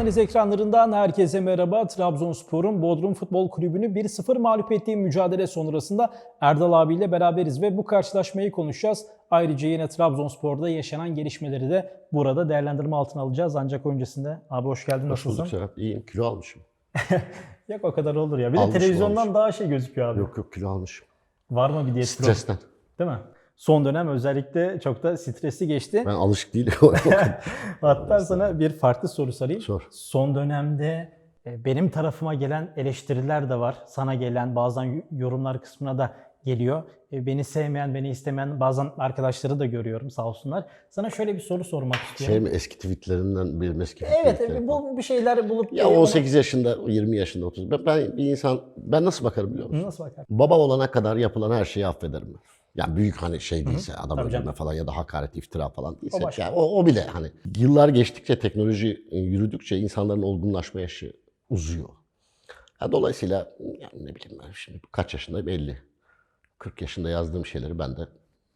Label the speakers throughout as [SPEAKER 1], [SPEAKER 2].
[SPEAKER 1] Analiz ekranlarından herkese merhaba. Trabzonspor'un Bodrum Futbol Kulübü'nü 1-0 mağlup ettiği mücadele sonrasında Erdal abiyle beraberiz ve bu karşılaşmayı konuşacağız. Ayrıca yine Trabzonspor'da yaşanan gelişmeleri de burada değerlendirme altına alacağız. Ancak öncesinde abi hoş geldin
[SPEAKER 2] Hoş bulduk? Serhat. İyiyim. Kilo almışım.
[SPEAKER 1] Yok o kadar olur ya. Bir de
[SPEAKER 2] Almışım,
[SPEAKER 1] televizyondan
[SPEAKER 2] almışım.
[SPEAKER 1] daha şey gözüküyor abi.
[SPEAKER 2] Yok yok kilo almışım.
[SPEAKER 1] Var mı bir diyet?
[SPEAKER 2] Stresten.
[SPEAKER 1] Değil mi? Son dönem özellikle çok da stresli geçti.
[SPEAKER 2] Ben alışık değilim.
[SPEAKER 1] Hatta sana bir farklı soru sorayım.
[SPEAKER 2] Sor.
[SPEAKER 1] Son dönemde e, benim tarafıma gelen eleştiriler de var. Sana gelen bazen yorumlar kısmına da geliyor. E, Beni sevmeyen, beni istemeyen bazen arkadaşları da görüyorum sağ olsunlar. Sana şöyle bir soru sormak istiyorum.
[SPEAKER 2] şey mi eski tweetlerimden bir eski
[SPEAKER 1] evet, bu bir şeyler bulup...
[SPEAKER 2] Ya
[SPEAKER 1] e,
[SPEAKER 2] 18 yaşında, 20 yaşında, 30. Ben, ben bir insan, ben nasıl bakarım biliyor musun?
[SPEAKER 1] Nasıl bakar?
[SPEAKER 2] Baba olana kadar yapılan her şeyi affederim ben. Yani büyük hani şey değilse, adam
[SPEAKER 1] Tabii
[SPEAKER 2] öldürme
[SPEAKER 1] canım.
[SPEAKER 2] falan ya da hakaret, iftira falan değilse.
[SPEAKER 1] O başka.
[SPEAKER 2] yani o, o bile hani yıllar geçtikçe, teknoloji e, yürüdükçe insanların olgunlaşma yaşı uzuyor. Ha, dolayısıyla yani ne bileyim ben şimdi kaç yaşındayım? 50. 40 yaşında yazdığım şeyleri ben de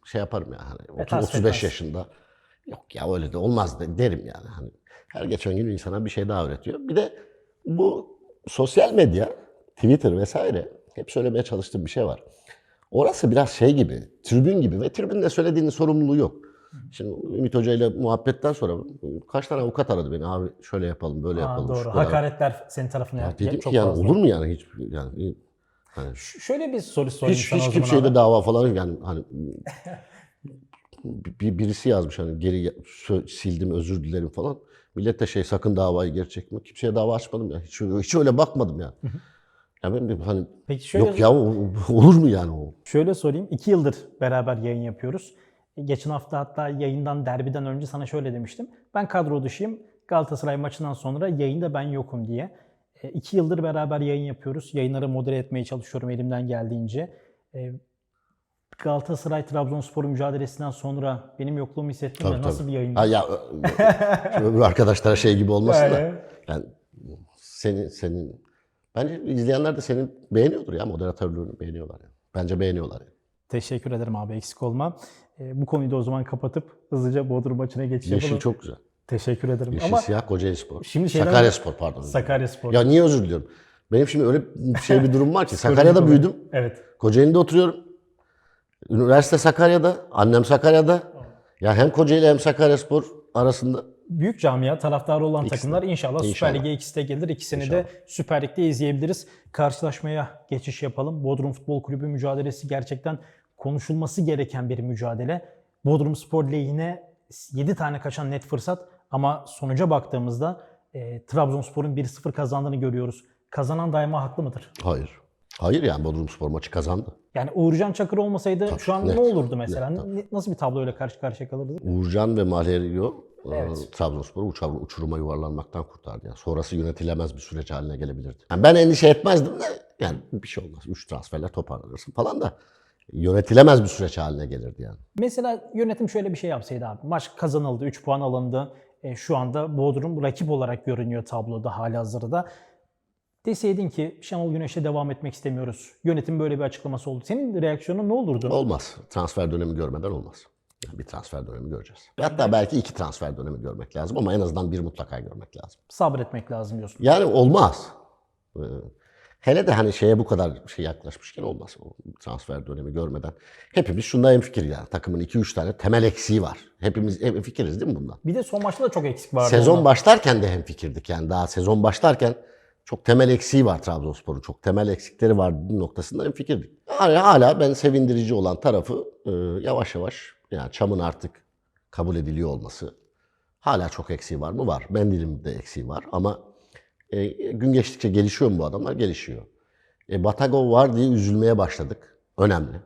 [SPEAKER 2] şey yaparım ya hani otuz-
[SPEAKER 1] tasvip
[SPEAKER 2] 35
[SPEAKER 1] etmez.
[SPEAKER 2] yaşında yok ya öyle de olmaz de, derim yani. Hani her geçen gün insana bir şey daha öğretiyor. Bir de bu sosyal medya, Twitter vesaire hep söylemeye çalıştığım bir şey var. Orası biraz şey gibi, tribün gibi ve tribünde söylediğinin sorumluluğu yok. Şimdi Ümit Hoca ile muhabbetten sonra kaç tane avukat aradı beni abi şöyle yapalım böyle
[SPEAKER 1] Aa,
[SPEAKER 2] yapalım.
[SPEAKER 1] doğru. Hakaretler senin tarafına
[SPEAKER 2] Ya dedim
[SPEAKER 1] çok
[SPEAKER 2] ki yani
[SPEAKER 1] fazla.
[SPEAKER 2] olur mu yani hiç yani hani
[SPEAKER 1] Ş- Şöyle bir soru sorayım
[SPEAKER 2] hiç
[SPEAKER 1] sana
[SPEAKER 2] hiç kimseye
[SPEAKER 1] abi.
[SPEAKER 2] dava falan yani hani bir, birisi yazmış hani geri sildim özür dilerim falan. Millet de şey sakın davayı geri çekme. Kimseye dava açmadım ya. Hiç, hiç öyle bakmadım ya. Ya ben de hani
[SPEAKER 1] Peki şöyle,
[SPEAKER 2] yok ya olur mu yani o?
[SPEAKER 1] Şöyle sorayım. iki yıldır beraber yayın yapıyoruz. Geçen hafta hatta yayından derbiden önce sana şöyle demiştim. Ben kadro dışıyım. Galatasaray maçından sonra yayında ben yokum diye. E, iki yıldır beraber yayın yapıyoruz. Yayınları modere etmeye çalışıyorum elimden geldiğince. E, Galatasaray Trabzonspor mücadelesinden sonra benim yokluğumu hissettim
[SPEAKER 2] Tabii,
[SPEAKER 1] nasıl
[SPEAKER 2] tabii.
[SPEAKER 1] bir yayın?
[SPEAKER 2] Ha ya öbür arkadaşlara şey gibi olmasın da.
[SPEAKER 1] Yani,
[SPEAKER 2] Yani senin senin bence izleyenler de senin beğeniyordur ya moderatörlüğünü beğeniyorlar yani. Bence beğeniyorlar yani.
[SPEAKER 1] teşekkür ederim abi eksik olma. E, bu konuyu da o zaman kapatıp hızlıca Bodrum maçına geçiş
[SPEAKER 2] Yeşil
[SPEAKER 1] yapalım.
[SPEAKER 2] çok güzel.
[SPEAKER 1] Teşekkür ederim.
[SPEAKER 2] Yeşil
[SPEAKER 1] Ama
[SPEAKER 2] siyah Kocaeli Spor.
[SPEAKER 1] Şimdi şeyden-
[SPEAKER 2] Sakaryaspor pardon.
[SPEAKER 1] Sakaryaspor.
[SPEAKER 2] Ya niye özür diliyorum? Benim şimdi öyle bir şey bir durum var ki Sakarya'da büyüdüm.
[SPEAKER 1] Evet.
[SPEAKER 2] Kocaeli'de oturuyorum. Üniversite Sakarya'da, annem Sakarya'da. Ya hem Kocaeli hem Sakaryaspor arasında
[SPEAKER 1] büyük camia taraftarı olan
[SPEAKER 2] İkisi
[SPEAKER 1] takımlar inşallah, Süper
[SPEAKER 2] İnşallah.
[SPEAKER 1] Lig'e ikisi de gelir. İkisini de Süper Lig'de izleyebiliriz. Karşılaşmaya geçiş yapalım. Bodrum Futbol Kulübü mücadelesi gerçekten konuşulması gereken bir mücadele. Bodrum Spor lehine 7 tane kaçan net fırsat ama sonuca baktığımızda e, Trabzonspor'un 1-0 kazandığını görüyoruz. Kazanan daima haklı mıdır?
[SPEAKER 2] hayır. Hayır yani Bodrum Spor maçı kazandı.
[SPEAKER 1] Yani Uğurcan Çakır olmasaydı
[SPEAKER 2] Tabii,
[SPEAKER 1] şu an
[SPEAKER 2] net.
[SPEAKER 1] ne olurdu mesela?
[SPEAKER 2] Net, tabii.
[SPEAKER 1] Nasıl bir tabloyla karşı karşıya kalırdık?
[SPEAKER 2] Uğurcan ve Malerio e,
[SPEAKER 1] Evet.
[SPEAKER 2] Trabzonspor'u uçuruma yuvarlanmaktan kurtardı. Yani sonrası yönetilemez bir süreç haline gelebilirdi. Yani ben endişe etmezdim de yani bir şey olmaz. Üç transferler toparlanırsın falan da yönetilemez bir süreç haline gelirdi yani.
[SPEAKER 1] Mesela yönetim şöyle bir şey yapsaydı abi. Maç kazanıldı, 3 puan alındı. E, şu anda Bodrum rakip olarak görünüyor tabloda hali hazırda. Deseydin ki Şenol Güneş'e devam etmek istemiyoruz. Yönetim böyle bir açıklaması oldu. Senin reaksiyonun ne olurdu?
[SPEAKER 2] Olmaz. Transfer dönemi görmeden olmaz. Yani bir transfer dönemi göreceğiz. Hatta belki iki transfer dönemi görmek lazım ama en azından bir mutlaka görmek lazım.
[SPEAKER 1] Sabretmek lazım diyorsun.
[SPEAKER 2] Yani olmaz. Ee, Hele de hani şeye bu kadar şey yaklaşmışken olmaz o transfer dönemi görmeden. Hepimiz şunda hemfikiriz yani. Takımın 2-3 tane temel eksiği var. Hepimiz hemfikiriz değil mi bundan?
[SPEAKER 1] Bir de son maçta da çok eksik vardı.
[SPEAKER 2] Sezon
[SPEAKER 1] ondan.
[SPEAKER 2] başlarken de hemfikirdik yani. Daha sezon başlarken çok temel eksiği var Trabzonspor'un. Çok temel eksikleri var noktasında hemfikirdik. Hala, hala ben sevindirici olan tarafı e, yavaş yavaş yani Çam'ın artık kabul ediliyor olması. Hala çok eksiği var mı? Var. Mendil'in de eksiği var ama e, gün geçtikçe gelişiyor mu bu adamlar? Gelişiyor. E, Batagov var diye üzülmeye başladık. Önemli.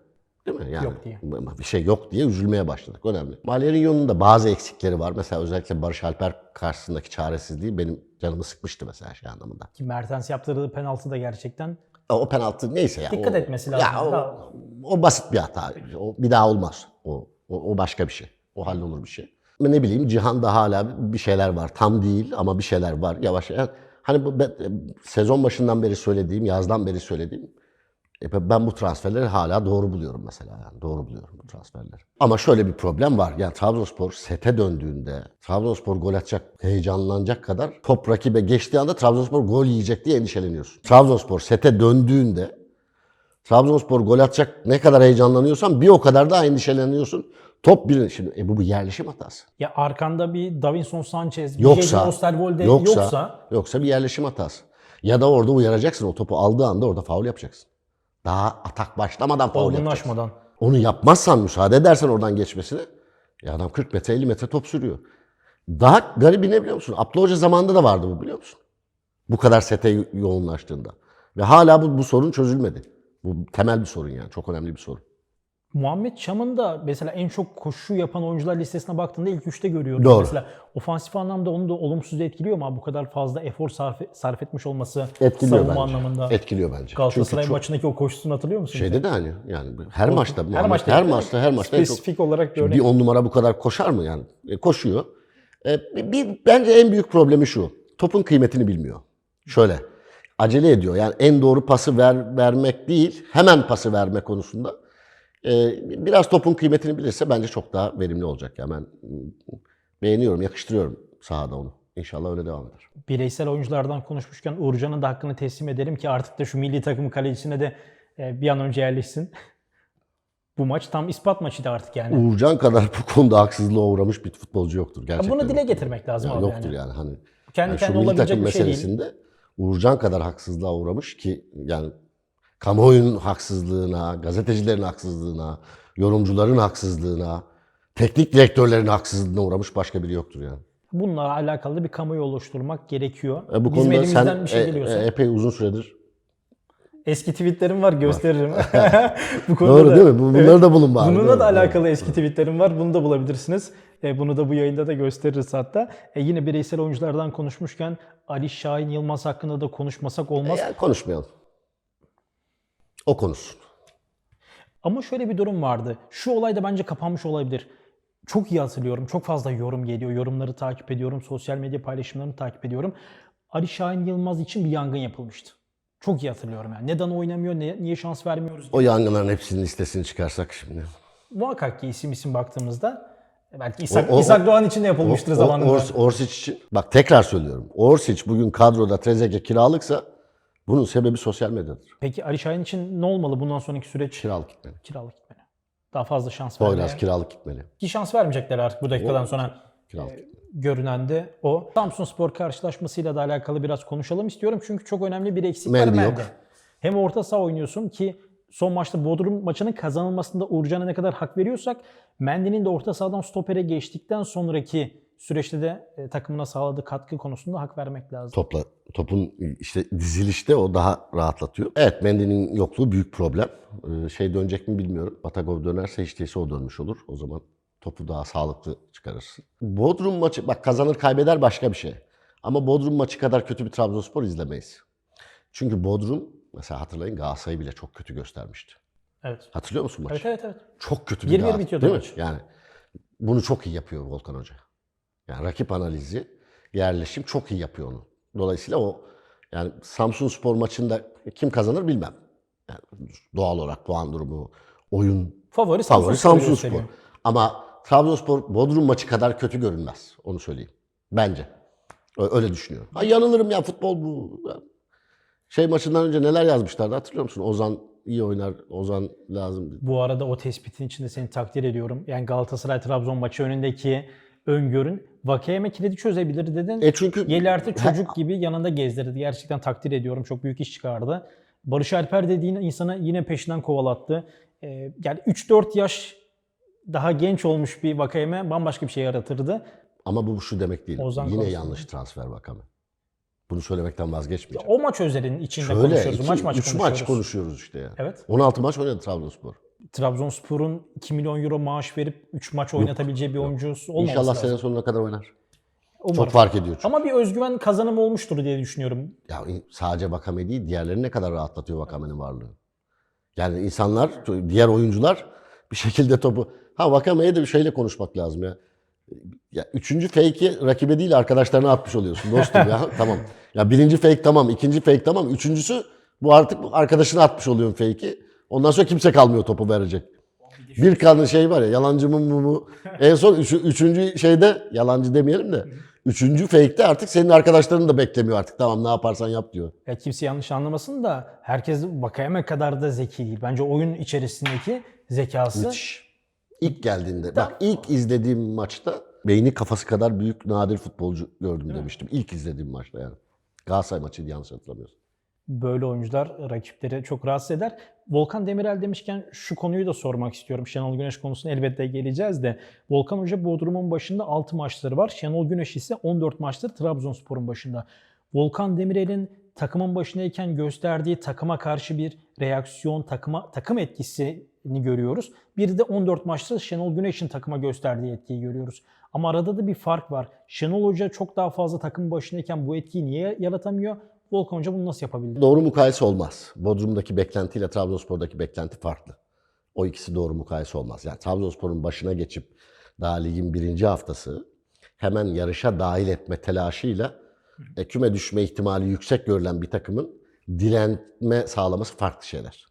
[SPEAKER 2] Değil mi? Yani
[SPEAKER 1] Yok diye.
[SPEAKER 2] bir şey yok diye üzülmeye başladık. Önemli. Malerinho'nun da bazı eksikleri var. Mesela özellikle Barış Alper karşısındaki çaresizliği benim canımı sıkmıştı mesela şey anlamında.
[SPEAKER 1] Ki Mertens yaptırdığı penaltı da gerçekten
[SPEAKER 2] O penaltı neyse ya.
[SPEAKER 1] Dikkat
[SPEAKER 2] o,
[SPEAKER 1] etmesi lazım.
[SPEAKER 2] Ya o, o basit bir hata. O bir daha olmaz. O, o, o başka bir şey. O hallolur bir şey. Ne bileyim Cihan'da hala bir şeyler var. Tam değil ama bir şeyler var. Yavaş yani Hani bu ben- sezon başından beri söylediğim, yazdan beri söylediğim E ben bu transferleri hala doğru buluyorum mesela. Yani doğru buluyorum bu transferleri. Ama şöyle bir problem var. Yani Trabzonspor sete döndüğünde Trabzonspor gol atacak, heyecanlanacak kadar top rakibe geçtiği anda Trabzonspor gol yiyecek diye endişeleniyorsun. Trabzonspor sete döndüğünde Trabzonspor gol atacak ne kadar heyecanlanıyorsan bir o kadar daha endişeleniyorsun. Top bir şimdi e bu bir yerleşim hatası.
[SPEAKER 1] Ya arkanda bir Davinson Sanchez,
[SPEAKER 2] Yoksa-
[SPEAKER 1] Diego Osterwolde
[SPEAKER 2] Yoksa,
[SPEAKER 1] yoksa,
[SPEAKER 2] yoksa bir yerleşim hatası. Ya da orada uyaracaksın o topu aldığı anda orada faul yapacaksın. Daha atak başlamadan faul yapacaksın. Onu yapmazsan müsaade edersen oradan geçmesine ya adam 40 metre 50 metre top sürüyor. Daha garibi ne biliyor musun? Abdullah Hoca zamanında da vardı bu biliyor musun? Bu kadar sete yo- yoğunlaştığında. Ve hala bu, bu sorun çözülmedi. Bu temel bir sorun yani. Çok önemli bir sorun.
[SPEAKER 1] Muhammed Çam'ın da mesela en çok koşu yapan oyuncular listesine baktığında ilk üçte görüyoruz.
[SPEAKER 2] Doğru.
[SPEAKER 1] Mesela ofansif anlamda onu da olumsuz etkiliyor mu? Bu kadar fazla efor sarf, sarf etmiş olması
[SPEAKER 2] Etkiliyor
[SPEAKER 1] savunma
[SPEAKER 2] bence.
[SPEAKER 1] anlamında.
[SPEAKER 2] Etkiliyor bence.
[SPEAKER 1] Galatasaray
[SPEAKER 2] çok-
[SPEAKER 1] maçındaki o koşusunu hatırlıyor musun?
[SPEAKER 2] Şeyde de hani yani her maçta
[SPEAKER 1] her
[SPEAKER 2] Muhammed,
[SPEAKER 1] maçta
[SPEAKER 2] her maçta her maçta en çok
[SPEAKER 1] spesifik olarak bir örnek.
[SPEAKER 2] bir on numara bu kadar koşar mı yani? E, koşuyor. E, bir- bence en büyük problemi şu. Topun kıymetini bilmiyor. Şöyle. Acele ediyor. Yani en doğru pası ver, vermek değil, hemen pası verme konusunda. E, biraz topun kıymetini bilirse bence çok daha verimli olacak. Yani ben mm, beğeniyorum, yakıştırıyorum sahada onu. İnşallah öyle devam eder.
[SPEAKER 1] Bireysel oyunculardan konuşmuşken Uğurcan'ın da hakkını teslim edelim ki artık da şu milli takım kalecisine de e, bir an önce yerleşsin. Bu maç tam ispat maçıydı artık yani.
[SPEAKER 2] Uğurcan kadar bu konuda haksızlığa uğramış bir futbolcu yoktur. Gerçekten.
[SPEAKER 1] Bunu dile getirmek lazım
[SPEAKER 2] Yani
[SPEAKER 1] abi
[SPEAKER 2] yoktur
[SPEAKER 1] yani.
[SPEAKER 2] yani. Hani
[SPEAKER 1] Kendi
[SPEAKER 2] Yani milli
[SPEAKER 1] olabilecek bir şey değil.
[SPEAKER 2] Uğurcan kadar haksızlığa uğramış ki yani kamuoyunun haksızlığına, gazetecilerin haksızlığına, yorumcuların haksızlığına, teknik direktörlerin haksızlığına uğramış başka biri yoktur yani.
[SPEAKER 1] Bununla alakalı bir kamuoyu oluşturmak gerekiyor.
[SPEAKER 2] E bu
[SPEAKER 1] Bizim
[SPEAKER 2] konuda sen
[SPEAKER 1] bir şey
[SPEAKER 2] e-
[SPEAKER 1] geliyorsa.
[SPEAKER 2] e- epey uzun süredir
[SPEAKER 1] Eski tweetlerim var gösteririm. Bu konuda
[SPEAKER 2] Doğru
[SPEAKER 1] da-
[SPEAKER 2] değil mi? Bu- bunları da bulun bari,
[SPEAKER 1] Bununla da alakalı eski tweetlerim var. Bunu da bulabilirsiniz. E, bunu da bu yayında da gösteririz hatta. E, yine bireysel oyunculardan konuşmuşken Ali Şahin Yılmaz hakkında da konuşmasak olmaz.
[SPEAKER 2] yani konuşmayalım. O konuşsun.
[SPEAKER 1] Ama şöyle bir durum vardı. Şu olay da bence kapanmış olabilir. Çok iyi hatırlıyorum. Çok fazla yorum geliyor. Yorumları takip ediyorum. Sosyal medya paylaşımlarını takip ediyorum. Ali Şahin Yılmaz için bir yangın yapılmıştı. Çok iyi hatırlıyorum yani. Neden oynamıyor, ne- niye şans vermiyoruz?
[SPEAKER 2] O yangınların hepsinin listesini çıkarsak şimdi.
[SPEAKER 1] Muhakkak ki isim isim baktığımızda belki İshak,
[SPEAKER 2] O- o-
[SPEAKER 1] İshak Doğan için de yapılmıştır
[SPEAKER 2] O- o-
[SPEAKER 1] zamanında.
[SPEAKER 2] Ors- Orsic. Bak tekrar söylüyorum. Orsic bugün kadroda Trezeguet kiralıksa bunun sebebi sosyal medyadır.
[SPEAKER 1] Peki Ali Şahin için ne olmalı bundan sonraki süreç?
[SPEAKER 2] Kiralık gitmeli.
[SPEAKER 1] Kiralık gitmeli. Daha fazla şans
[SPEAKER 2] Poyraz
[SPEAKER 1] vermeye.
[SPEAKER 2] kiralık gitmeli.
[SPEAKER 1] Ki şans vermeyecekler artık bu dakikadan sonra.
[SPEAKER 2] Kiralık gitmeli.
[SPEAKER 1] görünen de o. Samsun Spor karşılaşmasıyla da alakalı biraz konuşalım istiyorum. Çünkü çok önemli bir eksik var
[SPEAKER 2] Mendy
[SPEAKER 1] Mendy.
[SPEAKER 2] yok.
[SPEAKER 1] Hem orta saha oynuyorsun ki son maçta Bodrum maçının kazanılmasında Uğurcan'a ne kadar hak veriyorsak Mendy'nin de orta sahadan stopere geçtikten sonraki süreçte de e, takımına sağladığı katkı konusunda hak vermek lazım.
[SPEAKER 2] Topla, topun işte dizilişte o daha rahatlatıyor. Evet Mendy'nin yokluğu büyük problem. Ee, şey dönecek mi bilmiyorum. Batagov dönerse hiç değilse o dönmüş olur. O zaman topu daha sağlıklı çıkarırsın. Bodrum maçı bak kazanır kaybeder başka bir şey. Ama Bodrum maçı kadar kötü bir Trabzonspor izlemeyiz. Çünkü Bodrum mesela hatırlayın Galatasaray'ı bile çok kötü göstermişti.
[SPEAKER 1] Evet.
[SPEAKER 2] Hatırlıyor musun maçı?
[SPEAKER 1] Evet evet evet.
[SPEAKER 2] Çok kötü bir
[SPEAKER 1] 1-1
[SPEAKER 2] Galatasaray,
[SPEAKER 1] bitiyordu
[SPEAKER 2] değil mi?
[SPEAKER 1] maç.
[SPEAKER 2] Yani bunu çok iyi yapıyor Volkan Hoca. Yani rakip analizi, yerleşim çok iyi yapıyor onu. Dolayısıyla o yani Samsun Spor maçında kim kazanır bilmem. Yani doğal olarak puan durumu, oyun
[SPEAKER 1] Favori Samsun,
[SPEAKER 2] favori Samsun
[SPEAKER 1] gösteriyor.
[SPEAKER 2] Spor. Ama Trabzonspor Bodrum maçı kadar kötü görünmez. Onu söyleyeyim. Bence. Öyle düşünüyorum. Ha, yanılırım ya futbol bu. Şey maçından önce neler yazmışlardı hatırlıyor musun? Ozan iyi oynar, Ozan lazım.
[SPEAKER 1] Bu arada o tespitin içinde seni takdir ediyorum. Yani Galatasaray Trabzon maçı önündeki öngörün Vakayeme kilidi çözebilir dedin.
[SPEAKER 2] E çünkü
[SPEAKER 1] Yelerti çocuk gibi yanında gezdirdi. Gerçekten takdir ediyorum. Çok büyük iş çıkardı. Barış Alper dediğin insanı yine peşinden kovalattı. Ee, yani 3-4 yaş daha genç olmuş bir Vakayeme bambaşka bir şey yaratırdı.
[SPEAKER 2] Ama bu şu demek değil.
[SPEAKER 1] Ozan
[SPEAKER 2] Yine
[SPEAKER 1] konusunda.
[SPEAKER 2] yanlış transfer Vakame. Bunu söylemekten vazgeçmeyeceğim.
[SPEAKER 1] O maç özelinin içinde
[SPEAKER 2] Şöyle
[SPEAKER 1] konuşuyoruz.
[SPEAKER 2] iki,
[SPEAKER 1] maç maç
[SPEAKER 2] üç
[SPEAKER 1] konuşuyoruz.
[SPEAKER 2] maç konuşuyoruz işte ya.
[SPEAKER 1] Evet.
[SPEAKER 2] 16 maç oynadı Trabzonspor.
[SPEAKER 1] Trabzonspor'un 2 milyon euro maaş verip 3 maç oynatabileceği bir oyuncusu olmaması
[SPEAKER 2] İnşallah
[SPEAKER 1] lazım.
[SPEAKER 2] sene sonuna kadar oynar.
[SPEAKER 1] Umarım.
[SPEAKER 2] Çok fark ediyor çünkü.
[SPEAKER 1] Ama bir özgüven kazanımı olmuştur diye düşünüyorum.
[SPEAKER 2] Ya sadece Vakame değil, diğerlerini ne kadar rahatlatıyor Vakame'nin varlığı. Yani insanlar, diğer oyuncular bir şekilde topu... Ha Vakame'ye de bir şeyle konuşmak lazım ya. Ya üçüncü fake'i rakibe değil arkadaşlarına atmış oluyorsun dostum ya. tamam. Ya birinci fake tamam, ikinci fake tamam. Üçüncüsü Bu artık arkadaşına atmış oluyorsun fake'i. Ondan sonra kimse kalmıyor topu verecek. Bir kanlı şey var ya yalancı mı mı mı. En son üç- üçüncü şeyde yalancı demeyelim de. Üçüncü fake'te artık senin arkadaşların da beklemiyor artık. Tamam ne yaparsan yap diyor.
[SPEAKER 1] Ya kimse yanlış anlamasın da herkes Vakayeme kadar da zeki değil. Bence oyun içerisindeki zekası
[SPEAKER 2] Müthiş. İlk geldiğinde, bak ilk izlediğim maçta beyni kafası kadar büyük nadir futbolcu gördüm demiştim. İlk izlediğim maçta yani. Galatasaray maçıydı yanlış hatırlamıyorsam.
[SPEAKER 1] böyle oyuncular rakipleri çok rahatsız eder. Volkan Demirel demişken şu konuyu da sormak istiyorum. Şenol Güneş konusuna elbette geleceğiz de. Volkan Hoca Bodrum'un başında 6 maçları var. Şenol Güneş ise 14 maçtır Trabzonspor'un başında. Volkan Demirel'in takımın başındayken gösterdiği takıma karşı bir reaksiyon, takıma takım etkisini görüyoruz. Bir de 14 maçta Şenol Güneş'in takıma gösterdiği etkiyi görüyoruz. Ama arada da bir fark var. Şenol Hoca çok daha fazla takım başındayken bu etkiyi niye yaratamıyor? Volkan Hoca bunu nasıl yapabildi?
[SPEAKER 2] Doğru mukayese olmaz. Bodrum'daki beklentiyle Trabzonspor'daki beklenti farklı. O ikisi doğru mukayese olmaz. Yani Trabzonspor'un başına geçip daha ligin birinci haftası hemen yarışa dahil etme telaşıyla e, küme düşme ihtimali yüksek görülen bir takımın direnme sağlaması farklı şeyler.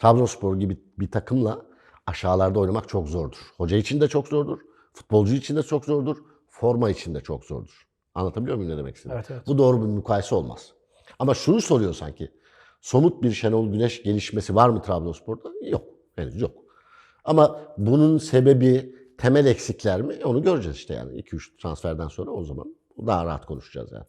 [SPEAKER 2] Trabzonspor gibi bir takımla aşağılarda oynamak çok zordur. Hoca için de çok zordur. Futbolcu için de çok zordur. Forma için de çok zordur. Anlatabiliyor muyum ne demek istediğimi?
[SPEAKER 1] Evet, evet.
[SPEAKER 2] Bu doğru bir mukayese olmaz. Ama şunu soruyor sanki. Somut bir Şenol Güneş gelişmesi var mı Trabzonspor'da? Yok. Henüz yok. Ama bunun sebebi temel eksikler mi? Onu göreceğiz işte yani. 2-3 transferden sonra o zaman daha rahat konuşacağız yani.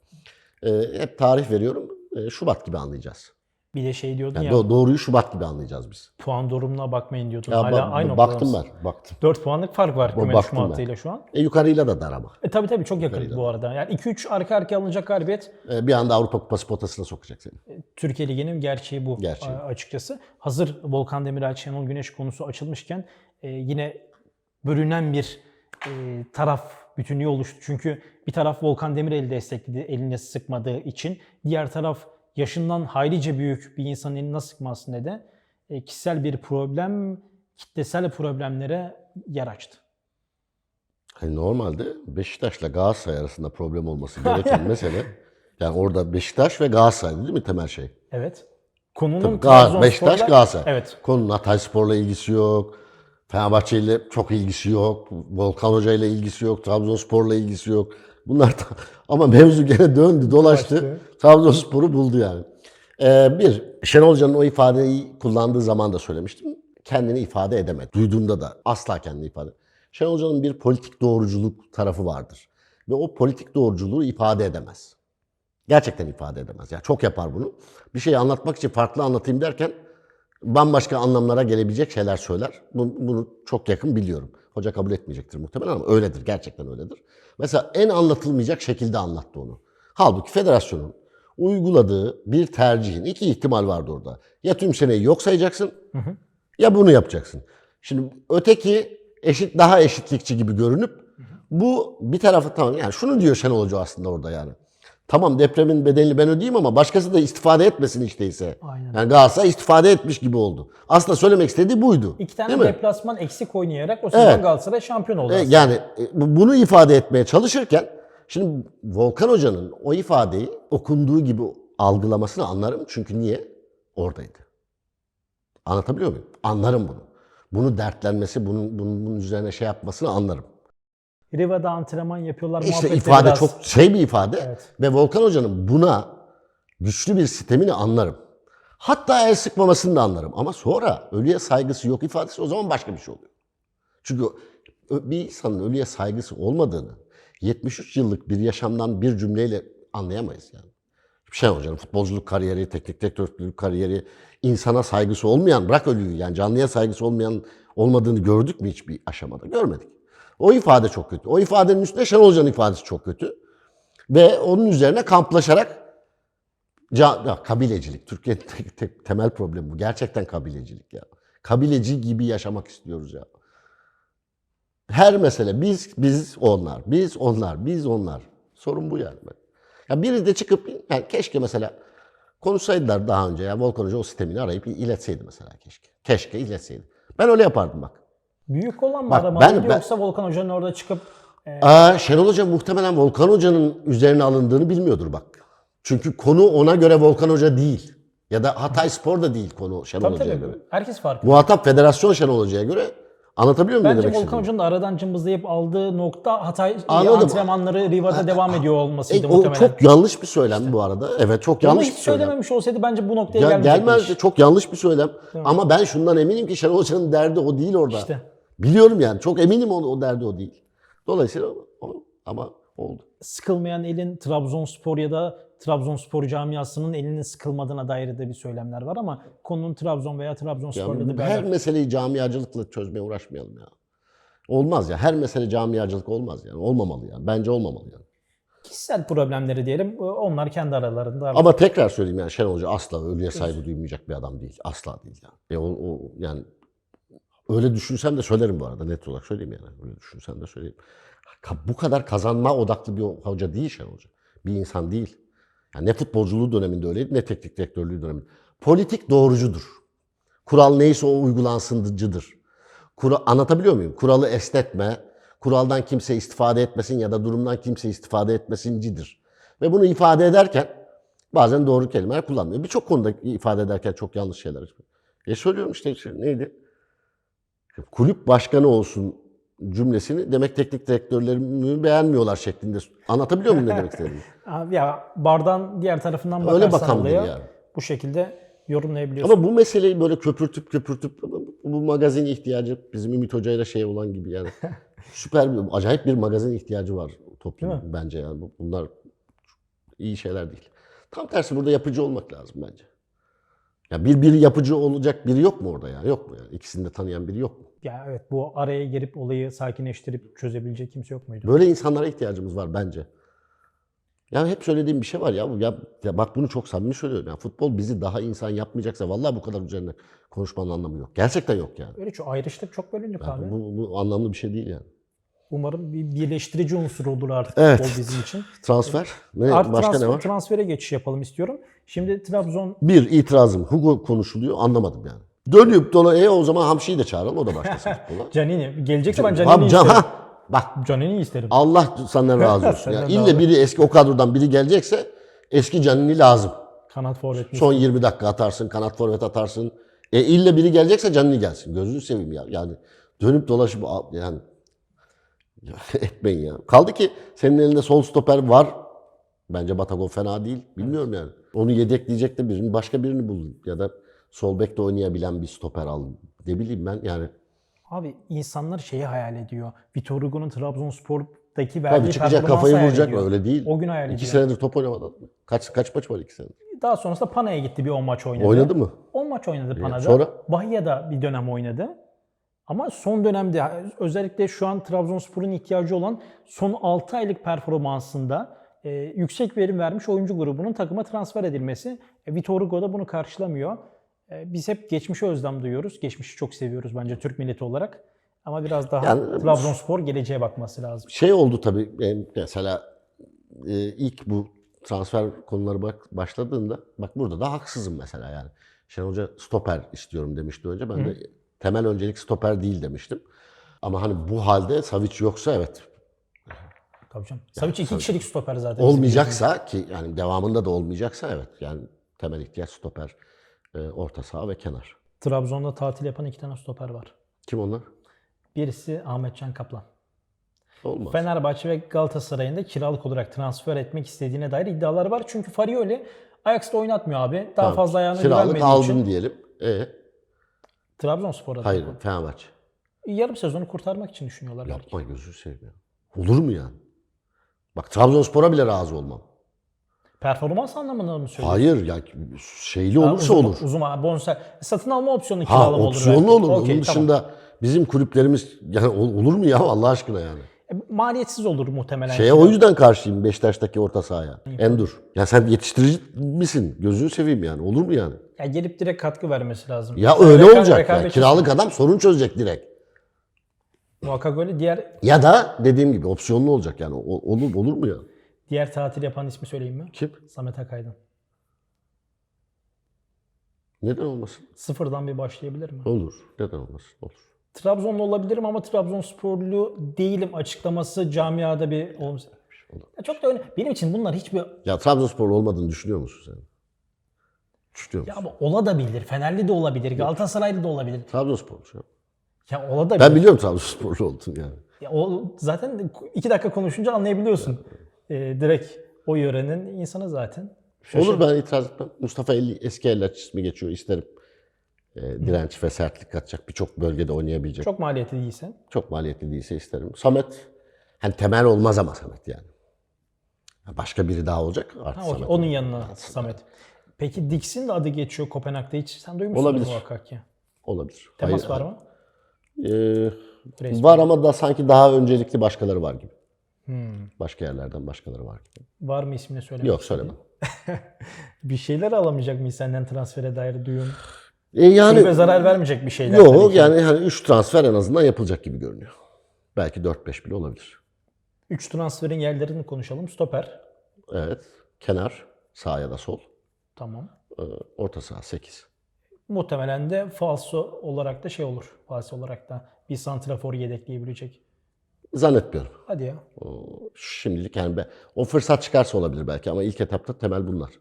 [SPEAKER 2] Ee, hep tarih veriyorum. Ee, Şubat gibi anlayacağız.
[SPEAKER 1] Bir de şey diyordun
[SPEAKER 2] Yani
[SPEAKER 1] ya
[SPEAKER 2] do- doğruyu Şubat gibi anlayacağız biz.
[SPEAKER 1] puan durumuna bakmayın diyordun.
[SPEAKER 2] Ya
[SPEAKER 1] Hala
[SPEAKER 2] ba-
[SPEAKER 1] aynı
[SPEAKER 2] baktım ben. Baktım.
[SPEAKER 1] 4 puanlık fark var küme
[SPEAKER 2] baktım
[SPEAKER 1] düşme hattıyla şu an.
[SPEAKER 2] E, yukarıyla da dar ama.
[SPEAKER 1] E tabii tabii çok yakın
[SPEAKER 2] Yukarıyla
[SPEAKER 1] bu arada. Yani 2-3 arka arkaya alınacak galibiyet
[SPEAKER 2] Ee, bir anda Avrupa Kupası potasına sokacak seni.
[SPEAKER 1] Türkiye Ligi'nin gerçeği bu
[SPEAKER 2] Gerçeği.
[SPEAKER 1] a- açıkçası. Hazır Volkan Demirel, Şenol Güneş konusu açılmışken e, yine bölünen bir e, taraf bütünlüğü oluştu. Çünkü bir taraf Volkan Demirel'i destekledi eline sıkmadığı için. Diğer taraf yaşından haylice büyük bir insanın eline sıkmasın dedi. E, kişisel bir problem, kitlesel problemlere yer açtı.
[SPEAKER 2] Hani normalde Beşiktaş'la Galatasaray arasında problem olması gereken mesele yani orada Beşiktaş ve Galatasaray değil mi temel şey?
[SPEAKER 1] Evet. Konunun
[SPEAKER 2] Tabii,
[SPEAKER 1] Trabzonspor'la-
[SPEAKER 2] Beşiktaş, Galatasaray.
[SPEAKER 1] Evet.
[SPEAKER 2] Konunun Hatayspor'la ilgisi yok. Fenerbahçe ile çok ilgisi yok. Volkan Hoca ile ilgisi yok. Trabzonspor'la ilgisi yok. Bunlar da ama mevzu gene döndü, dolaştı.
[SPEAKER 1] Dolaştı.
[SPEAKER 2] Trabzonspor'u buldu yani. Ee, bir, Şenol Hoca'nın o ifadeyi kullandığı zaman da söylemiştim. Kendini ifade edemedi. Duyduğumda da asla kendini ifade Şenol Hoca'nın bir politik doğruculuk tarafı vardır. Ve o politik doğruculuğu ifade edemez. Gerçekten ifade edemez. Yani çok yapar bunu. Bir şeyi anlatmak için farklı anlatayım derken bambaşka anlamlara gelebilecek şeyler söyler. Bunu, bunu çok yakın biliyorum. Hoca kabul etmeyecektir muhtemelen ama öyledir. Gerçekten öyledir. Mesela en anlatılmayacak şekilde anlattı onu. Halbuki federasyonun uyguladığı bir tercihin iki ihtimal vardı orada. Ya tüm seneyi yok sayacaksın ya bunu yapacaksın. Şimdi öteki eşit daha eşitlikçi gibi görünüp bu bir tarafı tamam yani şunu diyor Şenol Hoca aslında orada yani. Tamam depremin bedelini ben ödeyeyim ama başkası da istifade etmesin işte ise.
[SPEAKER 1] Aynen.
[SPEAKER 2] Yani Galatasaray istifade etmiş gibi oldu. Aslında söylemek istediği buydu.
[SPEAKER 1] İki tane
[SPEAKER 2] Değil mi?
[SPEAKER 1] deplasman eksik oynayarak o sezon
[SPEAKER 2] Evet.
[SPEAKER 1] Galatasaray şampiyon oldu.
[SPEAKER 2] E,
[SPEAKER 1] aslında.
[SPEAKER 2] Yani e, bu- bunu ifade etmeye çalışırken şimdi Volkan Hoca'nın o ifadeyi okunduğu gibi algılamasını anlarım. Çünkü niye? Oradaydı. Anlatabiliyor muyum? Anlarım bunu. Bunu dertlenmesi, bunun, bunun, bunun üzerine şey yapmasını anlarım.
[SPEAKER 1] Riva'da antrenman yapıyorlar.
[SPEAKER 2] İşte ifade
[SPEAKER 1] biraz-
[SPEAKER 2] çok şey bir ifade
[SPEAKER 1] Evet.
[SPEAKER 2] ve Volkan Hoca'nın buna güçlü bir sistemini anlarım. Hatta el sıkmamasını da anlarım. Ama sonra ölüye saygısı yok ifadesi o zaman başka bir şey oluyor. Çünkü bir insanın ölüye saygısı olmadığını 73 yıllık bir yaşamdan bir cümleyle anlayamayız yani. Şenol Hoca'nın futbolculuk kariyeri, teknik direktörlük kariyeri, insana saygısı olmayan, bırak ölüyü yani canlıya saygısı olmayan olmadığını gördük mü hiçbir aşamada? Görmedik. O ifade çok kötü. O ifadenin üstüne Şenol Hoca'nın ifadesi çok kötü. Ve onun üzerine kamplaşarak Ca- ya, kabilecilik. Türkiye'nin tek, tek- temel problemi bu. Gerçekten kabilecilik ya. Kabileci gibi yaşamak istiyoruz ya. Her mesele biz, biz onlar, biz onlar, biz onlar. Sorun bu yani. Ya biri de çıkıp yani keşke mesela konuşsaydılar daha önce ya Volkan Hoca o sistemini arayıp iletseydi mesela keşke. Keşke iletseydi. Ben öyle yapardım bak.
[SPEAKER 1] Büyük olan mı
[SPEAKER 2] Bak,
[SPEAKER 1] aramalıydı
[SPEAKER 2] ben- ben-
[SPEAKER 1] yoksa Volkan Hoca'nın orada çıkıp
[SPEAKER 2] Aa, Şenol Hoca muhtemelen Volkan Hoca'nın üzerine alındığını bilmiyordur bak. Çünkü konu ona göre Volkan Hoca değil. Ya da Hatay Spor da değil konu Şenol
[SPEAKER 1] Tabii
[SPEAKER 2] Hoca'ya
[SPEAKER 1] tabii.
[SPEAKER 2] göre.
[SPEAKER 1] Herkes farklı.
[SPEAKER 2] Muhatap Federasyon Şenol Hoca'ya göre anlatabiliyor muyum
[SPEAKER 1] Bence Volkan? Hoca'nın da aradan cımbızlayıp aldığı nokta Hatay
[SPEAKER 2] Anladım.
[SPEAKER 1] antrenmanları Riva'da devam ediyor olmasıydı
[SPEAKER 2] E, o
[SPEAKER 1] muhtemelen.
[SPEAKER 2] çok yanlış bir söylem bu arada. Evet çok
[SPEAKER 1] Onu
[SPEAKER 2] yanlış
[SPEAKER 1] hiç
[SPEAKER 2] bir söylem.
[SPEAKER 1] söylememiş olsaydı bence bu noktaya
[SPEAKER 2] Ya,
[SPEAKER 1] gelmeyecekti
[SPEAKER 2] gelmezdi.
[SPEAKER 1] iş.
[SPEAKER 2] Çok yanlış bir söylem. Ama ben şundan eminim ki Şenol Hoca'nın derdi o değil orada.
[SPEAKER 1] İşte.
[SPEAKER 2] Biliyorum yani. Çok eminim o, o derdi o değil. Dolayısıyla o, ama oldu.
[SPEAKER 1] Sıkılmayan elin Trabzonspor ya da Trabzonspor camiasının elinin sıkılmadığına dair de bir söylemler var ama konunun Trabzon veya Trabzonspor'la da
[SPEAKER 2] her meseleyi camiacılıkla çözmeye uğraşmayalım ya. Olmaz ya. Her mesele camiacılık olmaz yani. Olmamalı yani. Bence olmamalı yani.
[SPEAKER 1] Kişisel problemleri diyelim. Onlar kendi aralarında.
[SPEAKER 2] Ama tekrar söyleyeyim yani Şenol Hoca asla ölüye saygı duymayacak bir adam değil. Asla değil yani. E o, o, yani öyle düşünsem de söylerim bu arada net olarak söyleyeyim yani. Öyle düşünsem de söyleyeyim. Bu kadar kazanma odaklı bir hoca değil Şenol Hoca. Bir insan değil. Yani ne futbolculuğu döneminde öyleydi ne teknik direktörlüğü döneminde. Politik doğrucudur. Kural neyse o uygulansındıcıdır. Kura, anlatabiliyor muyum? Kuralı esnetme, kuraldan kimse istifade etmesin ya da durumdan kimse istifade etmesincidir. Ve bunu ifade ederken bazen doğru kelimeler kullanmıyor. Birçok konuda ifade ederken çok yanlış şeyler. E söylüyorum işte neydi? Kulüp başkanı olsun cümlesini demek teknik direktörlerimi beğenmiyorlar şeklinde. Anlatabiliyor muyum ne demek istediğimi?
[SPEAKER 1] Ya bardağın diğer tarafından
[SPEAKER 2] Öyle
[SPEAKER 1] bakarsan
[SPEAKER 2] bakan biri
[SPEAKER 1] olaya
[SPEAKER 2] yani.
[SPEAKER 1] bu şekilde yorumlayabiliyorsun.
[SPEAKER 2] Ama bu meseleyi böyle köpürtüp köpürtüp bu magazin ihtiyacı bizim Ümit Hoca ile şey olan gibi yani. Süper bir, acayip bir magazin ihtiyacı var toplumun bence yani. Bu- Bunlar iyi şeyler değil. Tam tersi burada yapıcı olmak lazım bence. Ya bir biri yapıcı olacak biri yok mu orada yani? Yok mu yani? İkisini de tanıyan biri yok mu?
[SPEAKER 1] Ya evet bu araya girip olayı sakinleştirip çözebilecek kimse yok muydu?
[SPEAKER 2] Böyle insanlara ihtiyacımız var bence. Yani hep söylediğim bir şey var ya. Ya, ya bak bunu çok samimi söylüyorum. Ya futbol bizi daha insan yapmayacaksa vallahi bu kadar üzerine konuşmanın anlamı yok. Gerçekten yok yani.
[SPEAKER 1] Öyle çok ayrıştık çok bölündük abi.
[SPEAKER 2] Bu, bu anlamlı bir şey değil yani.
[SPEAKER 1] Umarım bir birleştirici unsur olur artık
[SPEAKER 2] Evet.
[SPEAKER 1] futbol bizim için.
[SPEAKER 2] Transfer. Ne,
[SPEAKER 1] Artık
[SPEAKER 2] başka
[SPEAKER 1] transfer,
[SPEAKER 2] ne var?
[SPEAKER 1] transfere geçiş yapalım istiyorum. Şimdi Trabzon
[SPEAKER 2] Bir itirazım. Hugo konuşuluyor. Anlamadım yani. Dönüp dolayı e, o zaman Hamşi'yi de çağıralım. O da başlasın futbola.
[SPEAKER 1] Canini gelecekse ben Canini'yi
[SPEAKER 2] can-
[SPEAKER 1] isterim.
[SPEAKER 2] ha, bak
[SPEAKER 1] Canini'yi isterim.
[SPEAKER 2] Allah senden razı olsun. Yani ille biri eski o kadrodan biri gelecekse eski Canini lazım.
[SPEAKER 1] Kanat forvet.
[SPEAKER 2] Son 20 dakika atarsın, kanat forvet atarsın. E ille biri gelecekse Canini gelsin. Gözünü seveyim ya. Yani dönüp dolaşıp yani Ya etmeyin ya. Kaldı ki senin elinde sol stoper var. Bence Batagov fena değil. Bilmiyorum yani. Onu yedekleyecek de birini, başka birini bul. Ya da sol bekte oynayabilen bir stoper al. Ne bileyim ben yani.
[SPEAKER 1] Abi insanlar şeyi hayal ediyor. Vitor Hugo'nun Trabzonspor'daki verdiği
[SPEAKER 2] Tabii çıkacak kafayı vuracak
[SPEAKER 1] ediyor.
[SPEAKER 2] öyle değil.
[SPEAKER 1] O gün hayal
[SPEAKER 2] İki
[SPEAKER 1] ediyor.
[SPEAKER 2] senedir top oynamadı. Kaç kaç maç var iki senedir?
[SPEAKER 1] Daha sonrasında Pana'ya gitti bir 10 maç oynadı.
[SPEAKER 2] Oynadı mı?
[SPEAKER 1] 10 maç oynadı Pana'da.
[SPEAKER 2] sonra?
[SPEAKER 1] Bahia'da bir dönem oynadı. Ama son dönemde özellikle şu an Trabzonspor'un ihtiyacı olan son 6 aylık performansında e, yüksek verim vermiş oyuncu grubunun takıma transfer edilmesi. E, Vitor Hugo da bunu karşılamıyor. E, biz hep geçmişe özlem duyuyoruz. Geçmişi çok seviyoruz bence Türk milleti olarak. Ama biraz daha
[SPEAKER 2] Yani-
[SPEAKER 1] Trabzonspor geleceğe bakması lazım.
[SPEAKER 2] Şey oldu tabii mesela e, ilk bu transfer konuları bak başladığında bak burada da haksızım mesela yani. Şenol Hoca stoper istiyorum demişti önce. Ben de temel öncelik stoper değil demiştim. Ama hani bu halde Savic yoksa evet
[SPEAKER 1] Tabii canım. Savic iki kişilik stoper zaten.
[SPEAKER 2] olmayacaksa ki yani devamında da olmayacaksa evet yani temel ihtiyaç stoper, e, orta saha ve kenar.
[SPEAKER 1] Trabzon'da tatil yapan iki tane stoper var.
[SPEAKER 2] Kim onlar?
[SPEAKER 1] Birisi Ahmetcan Kaplan.
[SPEAKER 2] Olmaz.
[SPEAKER 1] Fenerbahçe ve Galatasaray'ın da kiralık olarak transfer etmek istediğine dair iddialar var. Çünkü Farioli Ajax'ta oynatmıyor abi. Daha
[SPEAKER 2] Tamam.
[SPEAKER 1] fazla ayağına
[SPEAKER 2] Kiralık
[SPEAKER 1] güvenmediği
[SPEAKER 2] aldım
[SPEAKER 1] için.
[SPEAKER 2] diyelim. E,
[SPEAKER 1] Trabzonspor'a da.
[SPEAKER 2] hayır Fenerbahçe.
[SPEAKER 1] Yarım sezonu kurtarmak için düşünüyorlar belki.
[SPEAKER 2] Yapma gözü seveyim ya. Olur mu yani? Bak Trabzonspor'a bile razı olmam.
[SPEAKER 1] Performans anlamında mı söylüyorsun?
[SPEAKER 2] Hayır ya şeyli
[SPEAKER 1] Ha,
[SPEAKER 2] olursa
[SPEAKER 1] uzun-
[SPEAKER 2] olur.
[SPEAKER 1] Uzun bonser. Satın alma opsiyonu
[SPEAKER 2] Ha
[SPEAKER 1] kiralama olur
[SPEAKER 2] opsiyonlu
[SPEAKER 1] belki.
[SPEAKER 2] olur.
[SPEAKER 1] Okey,
[SPEAKER 2] Onun
[SPEAKER 1] tamam.
[SPEAKER 2] dışında bizim kulüplerimiz yani ol- olur mu ya Allah aşkına yani.
[SPEAKER 1] E, Maliyetsiz olur muhtemelen.
[SPEAKER 2] Şeye o yüzden karşıyım Beşiktaş'taki orta sahaya. Endur. Ya sen yetiştirici misin? Gözünü seveyim yani. Olur mu yani?
[SPEAKER 1] Ya gelip direkt katkı vermesi lazım.
[SPEAKER 2] Ya öyle olacak ya. Kiralık adam sorun çözecek direkt.
[SPEAKER 1] Muhakkak öyle. Diğer
[SPEAKER 2] Ya da dediğim gibi opsiyonlu olacak yani. O- olur olur mu ya?
[SPEAKER 1] diğer tatil yapan ismi söyleyeyim mi?
[SPEAKER 2] Kim?
[SPEAKER 1] Samet Akaydın.
[SPEAKER 2] Neden olmasın?
[SPEAKER 1] Sıfırdan bir başlayabilir mi?
[SPEAKER 2] Olur. Neden olmasın? Olur.
[SPEAKER 1] Trabzonlu olabilirim ama Trabzonsporlu değilim açıklaması camiada bir olumsuz. Ya çok da öyle. Benim için bunlar hiçbir
[SPEAKER 2] Ya Trabzonspor olmadığını düşünüyor musun sen? Düşünüyor
[SPEAKER 1] Ya
[SPEAKER 2] musun?
[SPEAKER 1] ama ola da bilir. Fenerli de olabilir. Galatasaraylı da olabilir.
[SPEAKER 2] Trabzonsporlu. ya.
[SPEAKER 1] Ya ola da
[SPEAKER 2] Ben biliyorum Trabzonsporlu olduğunu yani.
[SPEAKER 1] Ya o zaten iki dakika konuşunca anlayabiliyorsun. Ee, direkt o yörenin insanı zaten.
[SPEAKER 2] Olur ben itiraz etmem. Mustafa Elli, eski eller ismi geçiyor isterim. Ee, direnç ve sertlik katacak birçok bölgede oynayabilecek. Çok.
[SPEAKER 1] Çok maliyetli değilse.
[SPEAKER 2] maliyetli değilse isterim. Samet hani temel olmaz ama Samet yani. Başka biri daha olacak artık
[SPEAKER 1] Ha, okey.
[SPEAKER 2] Samet.
[SPEAKER 1] Onun yanına Samet. Peki Dix'in de adı geçiyor Kopenhag'da hiç. Sen duymuşsun
[SPEAKER 2] Olabilir.
[SPEAKER 1] muhakkak ki.
[SPEAKER 2] Olabilir.
[SPEAKER 1] Temas
[SPEAKER 2] Hayır,
[SPEAKER 1] var mı? Resmi.
[SPEAKER 2] var ama da sanki daha öncelikli başkaları var gibi.
[SPEAKER 1] Hmm.
[SPEAKER 2] Başka yerlerden başkaları var gibi.
[SPEAKER 1] Var mı ismini söylemek
[SPEAKER 2] Yok söylemem.
[SPEAKER 1] Bir şeyler alamayacak mıyız senden transfere dair duyum?
[SPEAKER 2] E yani
[SPEAKER 1] Kulübe zarar vermeyecek bir şeyler.
[SPEAKER 2] yok yani hani 3 transfer en azından yapılacak gibi görünüyor. Belki 4-5 bile olabilir.
[SPEAKER 1] Üç transferin yerlerini konuşalım. Stoper.
[SPEAKER 2] Evet. Kenar, sağ ya da sol.
[SPEAKER 1] Tamam.
[SPEAKER 2] Ee, Orta saha 8.
[SPEAKER 1] Muhtemelen de falso olarak da şey olur. Falso olarak da bir santrafor yedekleyebilecek.
[SPEAKER 2] Zannetmiyorum.
[SPEAKER 1] Hadi ya.
[SPEAKER 2] O, şimdilik yani be, o fırsat çıkarsa olabilir belki ama ilk etapta temel bunlar.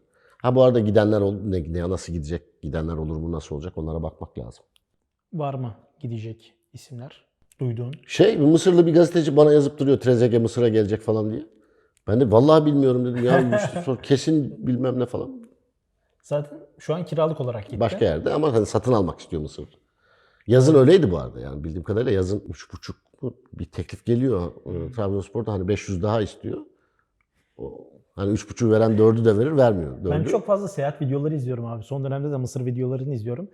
[SPEAKER 2] Ha bu arada gidenler oldu ne, ne nasıl gidecek, gidenler olur mu nasıl olacak onlara bakmak lazım.
[SPEAKER 1] Var mı gidecek isimler? Duyduğun.
[SPEAKER 2] Şey bir Mısırlı bir gazeteci bana yazıp duruyor Trezeguet Mısır'a gelecek falan diye. Ben de vallahi bilmiyorum dedim ya işte kesin bilmem ne falan.
[SPEAKER 1] Zaten şu an kiralık olarak gitti.
[SPEAKER 2] Başka yerde ama hani satın almak istiyor Mısır. Yazın öyleydi bu arada yani bildiğim kadarıyla yazın 3,5 mu bir teklif geliyor. Ee, Trabzonspor'da hani 500 daha istiyor. O, hani 3,5'u veren 4'ü de verir vermiyor. 4'ü.
[SPEAKER 1] Ben çok fazla seyahat videoları izliyorum abi. Son dönemde de Mısır videolarını izliyorum.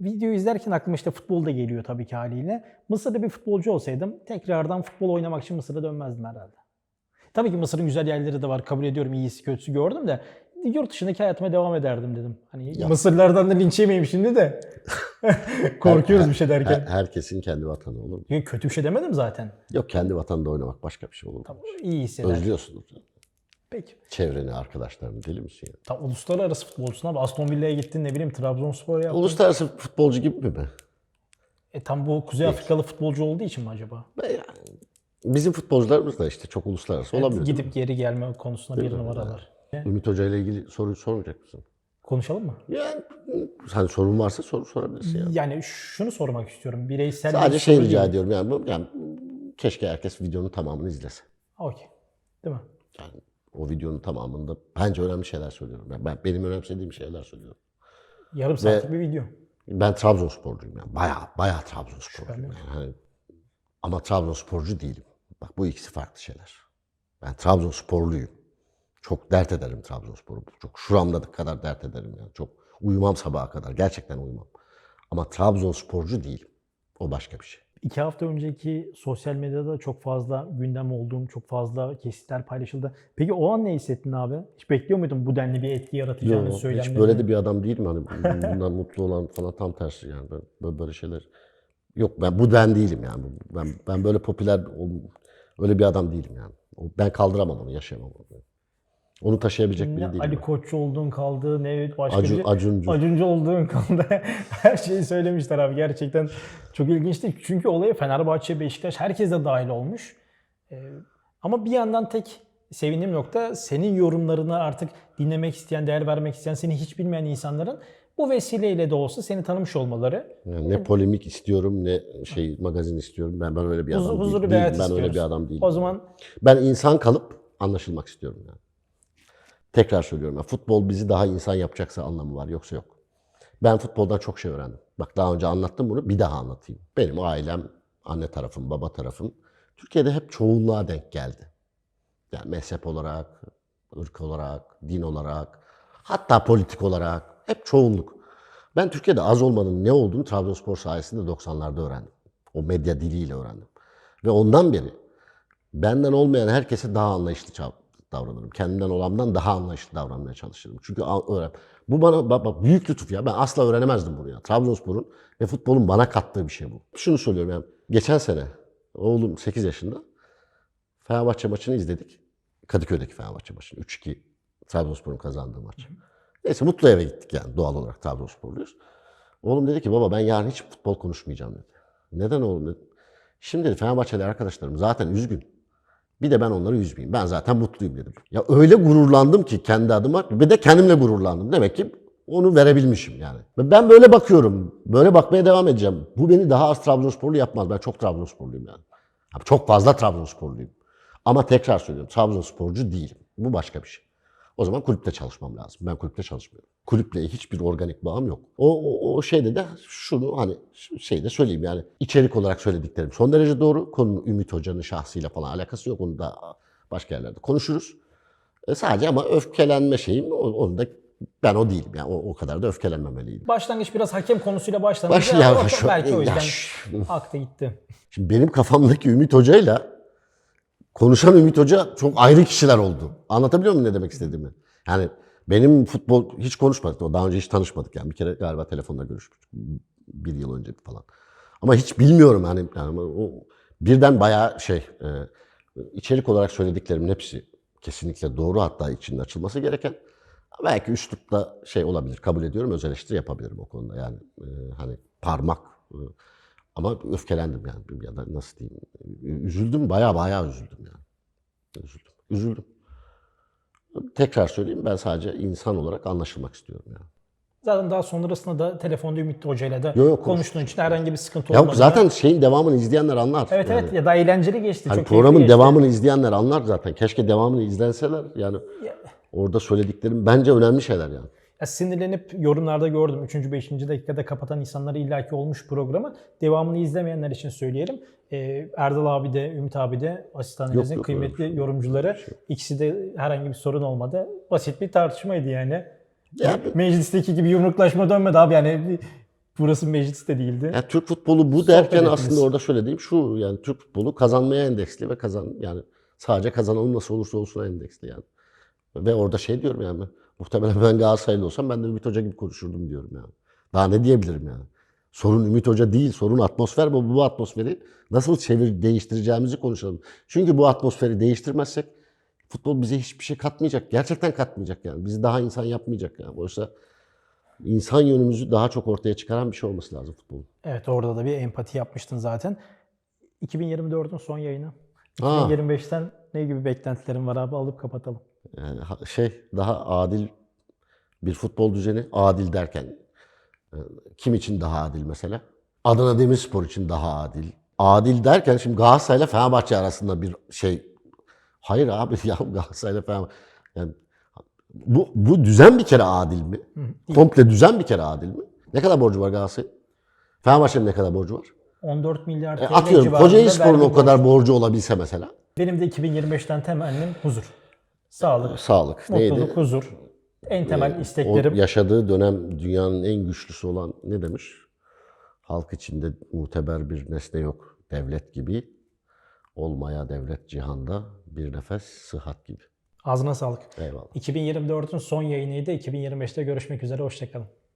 [SPEAKER 1] Video izlerken aklıma işte futbol da geliyor tabii ki haliyle. Mısır'da bir futbolcu olsaydım tekrardan futbol oynamak için Mısır'a dönmezdim herhalde. Tabii ki Mısır'ın güzel yerleri de var. Kabul ediyorum iyisi kötüsü gördüm de yurt dışındaki hayatıma devam ederdim dedim. Hani
[SPEAKER 2] Ya.
[SPEAKER 1] Mısırlardan da linç yemeyeyim şimdi de. Korkuyoruz bir şey
[SPEAKER 2] Her-
[SPEAKER 1] derken.
[SPEAKER 2] herkesin kendi vatanı olur mu?
[SPEAKER 1] Yok, kötü bir şey demedim zaten.
[SPEAKER 2] Yok kendi vatanında oynamak başka bir şey olur mu?
[SPEAKER 1] Tamam, iyi hisseder.
[SPEAKER 2] Özlüyorsundur.
[SPEAKER 1] Peki.
[SPEAKER 2] Çevreni, arkadaşlarını deli misin ya?
[SPEAKER 1] Tam uluslararası futbolcusun abi. Aston Villa'ya gittin ne bileyim Trabzonspor yaptın.
[SPEAKER 2] Uluslararası futbolcu gibi mi be?
[SPEAKER 1] E tam bu Kuzey Afrikalı futbolcu olduğu için mi acaba?
[SPEAKER 2] Yani. Bizim futbolcularımız da işte çok uluslararası olabilir.
[SPEAKER 1] Gidip geri gelme konusunda bir numaralar.
[SPEAKER 2] Ümit Hoca ile ilgili soru sormayacak mısın?
[SPEAKER 1] Konuşalım mı?
[SPEAKER 2] Yani hani sorun varsa soru sorabilirsin yani.
[SPEAKER 1] Yani şunu sormak istiyorum. Bireysel
[SPEAKER 2] Sadece
[SPEAKER 1] bir
[SPEAKER 2] şey rica
[SPEAKER 1] değil.
[SPEAKER 2] ediyorum yani, bu- yani keşke herkes videonun tamamını izlese.
[SPEAKER 1] Okey. Değil mi?
[SPEAKER 2] Yani o videonun tamamında bence önemli şeyler söylüyorum. Yani ben benim önemsediğim şeyler söylüyorum.
[SPEAKER 1] Yarım saatlik bir video.
[SPEAKER 2] Ben Trabzonsporcuyum yani. Bayağı bayağı Trabzonsporcuyum. Yani. Hani- ama Trabzonsporcu değilim. Bak bu ikisi farklı şeyler. Ben Trabzonsporluyum. Çok dert ederim Trabzonspor'u. Çok şuramda kadar dert ederim yani. Çok uyumam sabaha kadar. Gerçekten uyumam. Ama Trabzonsporcu değilim. O başka bir şey.
[SPEAKER 1] İki hafta önceki sosyal medyada çok fazla gündem olduğum, çok fazla kesitler paylaşıldı. Peki o an ne hissettin abi? Hiç bekliyor muydun bu denli bir etki yaratacağını
[SPEAKER 2] Yok,
[SPEAKER 1] söylemlerini?
[SPEAKER 2] hiç böyle de bir adam değilim hani bundan mutlu olan falan tam tersi yani ben böyle, böyle şeyler yok ben bu den değilim yani ben ben böyle popüler öyle bir adam değilim yani. Ben kaldıramam onu, yaşayamam onu. Onu taşıyabilecek biri
[SPEAKER 1] Ne
[SPEAKER 2] değilim.
[SPEAKER 1] Ali. Koççu olduğun kaldı, ne başka
[SPEAKER 2] Acun,
[SPEAKER 1] bir...
[SPEAKER 2] Acuncu.
[SPEAKER 1] Acuncu olduğun kaldı. Her şeyi söylemişler abi. Gerçekten çok ilginçti. Çünkü olaya Fenerbahçe, Beşiktaş herkes de dahil olmuş. Ee, ama bir yandan tek sevindiğim nokta senin yorumlarını artık dinlemek isteyen, değer vermek isteyen, seni hiç bilmeyen insanların bu vesileyle de olsa seni tanımış olmaları.
[SPEAKER 2] Yani ne polemik istiyorum ne şey magazin istiyorum. Ben ben öyle bir adam
[SPEAKER 1] huzur
[SPEAKER 2] değilim.
[SPEAKER 1] bir hayat
[SPEAKER 2] Değilim, Ben öyle
[SPEAKER 1] istiyoruz.
[SPEAKER 2] bir adam değilim.
[SPEAKER 1] O zaman
[SPEAKER 2] Ben insan kalıp anlaşılmak istiyorum yani. Tekrar söylüyorum. Futbol bizi daha insan yapacaksa anlamı var. Yoksa yok. Ben futboldan çok şey öğrendim. Bak daha önce anlattım bunu. Bir daha anlatayım. Benim ailem, anne tarafım, baba tarafım Türkiye'de hep çoğunluğa denk geldi. Yani mezhep olarak, ırk olarak, din olarak, hatta politik olarak hep çoğunluk. Ben Türkiye'de az olmanın ne olduğunu Trabzonspor sayesinde 90'larda öğrendim. O medya diliyle öğrendim. Ve ondan beri benden olmayan herkese daha anlayışlı davranırım. Kendimden olandan daha anlayışlı davranmaya çalışırım. Çünkü öğren. Bu bana bak, bak, büyük lütuf ya. Ben asla öğrenemezdim bunu ya. Trabzonspor'un ve futbolun bana kattığı bir şey bu. Şunu söylüyorum yani. Geçen sene oğlum 8 yaşında Fenerbahçe maçını izledik. Kadıköy'deki Fenerbahçe maçını. 3-2 Trabzonspor'un kazandığı maç. Neyse mutlu eve gittik yani doğal olarak Trabzonsporluyuz. Oğlum dedi ki baba ben yarın hiç futbol konuşmayacağım dedi. Neden oğlum dedim. Şimdi dedi Fenerbahçeli arkadaşlarım zaten üzgün. Bir de ben onları üzmeyeyim. Ben zaten mutluyum dedim. Ya öyle gururlandım ki kendi adıma ve de kendimle gururlandım. Demek ki onu verebilmişim yani. Ben böyle bakıyorum. Böyle bakmaya devam edeceğim. Bu beni daha az Trabzonsporlu yapmaz. Ben çok Trabzonsporluyum yani. Çok fazla Trabzonsporluyum. Ama tekrar söylüyorum Trabzonsporcu değilim. Bu başka bir şey. O zaman kulüpte çalışmam lazım. Ben kulüpte çalışmıyorum. Kulüple hiçbir organik bağım yok. O, o, o şeyde de şunu hani şeyde söyleyeyim yani içerik olarak söylediklerim son derece doğru. Konunun Ümit Hoca'nın şahsıyla falan alakası yok. Onu da başka yerlerde konuşuruz. E, sadece ama öfkelenme şeyim onu da ben o değilim. Yani o, o kadar da öfkelenmemeliydim.
[SPEAKER 1] Başlangıç biraz hakem konusuyla başlanınca
[SPEAKER 2] Baş, ya, şu-
[SPEAKER 1] belki o yüzden aktı gitti.
[SPEAKER 2] Şimdi benim kafamdaki Ümit Hoca'yla konuşan Ümit Hoca çok ayrı kişiler oldu. Anlatabiliyor muyum ne demek istediğimi? Yani benim futbol hiç konuşmadık. Daha önce hiç tanışmadık yani. Bir kere galiba telefonda görüşmüştük. Bir yıl önce falan. Ama hiç bilmiyorum yani. yani o birden bayağı şey e, içerik olarak söylediklerimin hepsi kesinlikle doğru hatta içinde açılması gereken. Belki üslupta şey olabilir kabul ediyorum öz eleştiri yapabilirim o konuda yani e, hani parmak e, ama öfkelendim yani ya da nasıl diyeyim üzüldüm baya baya üzüldüm yani üzüldüm üzüldüm tekrar söyleyeyim ben sadece insan olarak anlaşılmak istiyorum yani.
[SPEAKER 1] Zaten daha sonrasında da telefonda Ümit Hoca ile de
[SPEAKER 2] Yok, yok,
[SPEAKER 1] konuştuğun için herhangi bir sıkıntı olmadı.
[SPEAKER 2] zaten şeyin devamını izleyenler anlar.
[SPEAKER 1] Evet
[SPEAKER 2] yani.
[SPEAKER 1] evet ya da eğlenceli geçti.
[SPEAKER 2] Hani
[SPEAKER 1] çok
[SPEAKER 2] programın
[SPEAKER 1] geçti.
[SPEAKER 2] devamını izleyenler anlar zaten. Keşke devamını izlenseler. Yani
[SPEAKER 1] Ya-
[SPEAKER 2] orada söylediklerim bence önemli şeyler yani.
[SPEAKER 1] Ya sinirlenip yorumlarda gördüm. 3. 5. dakikada kapatan insanları illaki olmuş programı. Devamını izlemeyenler için söyleyelim. Ee, Erdal abi de Ümit abi de asistan
[SPEAKER 2] Yok,
[SPEAKER 1] analizin
[SPEAKER 2] yok, öyle
[SPEAKER 1] kıymetli
[SPEAKER 2] şey yok.
[SPEAKER 1] yorumcuları. İkisi de herhangi bir sorun olmadı. Basit bir tartışmaydı yani.
[SPEAKER 2] Ya-
[SPEAKER 1] Meclisteki gibi yumruklaşma dönmedi abi yani. Burası meclis de değildi.
[SPEAKER 2] Ya Türk futbolu bu
[SPEAKER 1] Sohbet
[SPEAKER 2] derken
[SPEAKER 1] ettiniz.
[SPEAKER 2] aslında orada şöyle diyeyim şu yani Türk futbolu kazanmaya endeksli ve kazan yani sadece kazanalım nasıl olursa olsun endeksli yani. Ve orada şey diyorum yani muhtemelen ben Galatasaraylı olsam ben de Ümit Hoca gibi konuşurdum diyorum yani. Daha ne diyebilirim yani. Sorun Ümit Hoca değil, sorun atmosfer bu. Bu atmosferi nasıl çevir değiştireceğimizi konuşalım. Çünkü bu atmosferi değiştirmezsek futbol bize hiçbir şey katmayacak. Gerçekten katmayacak yani. Bizi daha insan yapmayacak yani. Oysa insan yönümüzü daha çok ortaya çıkaran bir şey olması lazım futbolun.
[SPEAKER 1] Evet orada da bir empati yapmıştın zaten. 2024'ün son yayını.
[SPEAKER 2] Ha.
[SPEAKER 1] 2025'ten ne gibi beklentilerin var abi alıp kapatalım.
[SPEAKER 2] Yani şey daha adil bir futbol düzeni. Adil derken e, kim için daha adil mesela? Adana Demirspor için daha adil. Adil derken şimdi Galatasaray'la Fenerbahçe arasında bir şey. Hayır abi ya Galatasaray'la Fenerbahçe. Yani bu, bu düzen bir kere adil mi? Komple düzen bir kere adil mi? Ne kadar borcu var Galatasaray'ın? Fenerbahçe'nin ne kadar borcu var?
[SPEAKER 1] 14 milyar
[SPEAKER 2] E,
[SPEAKER 1] TL
[SPEAKER 2] atıyorum
[SPEAKER 1] civarında
[SPEAKER 2] Kocaeli Spor'un o kadar borcu olabilse mesela.
[SPEAKER 1] Benim de 2025'ten temennim huzur. Sağlık,
[SPEAKER 2] Sağlık.
[SPEAKER 1] mutluluk,
[SPEAKER 2] Neydi?
[SPEAKER 1] huzur. En temel
[SPEAKER 2] O
[SPEAKER 1] isteklerim.
[SPEAKER 2] yaşadığı dönem dünyanın en güçlüsü olan ne demiş? Halk içinde muteber bir nesne yok. Devlet gibi. Olmaya devlet cihanda bir nefes sıhhat gibi.
[SPEAKER 1] Ağzına sağlık.
[SPEAKER 2] Eyvallah.
[SPEAKER 1] 2024'ün son yayınıydı. 2025'te görüşmek üzere. Hoşçakalın.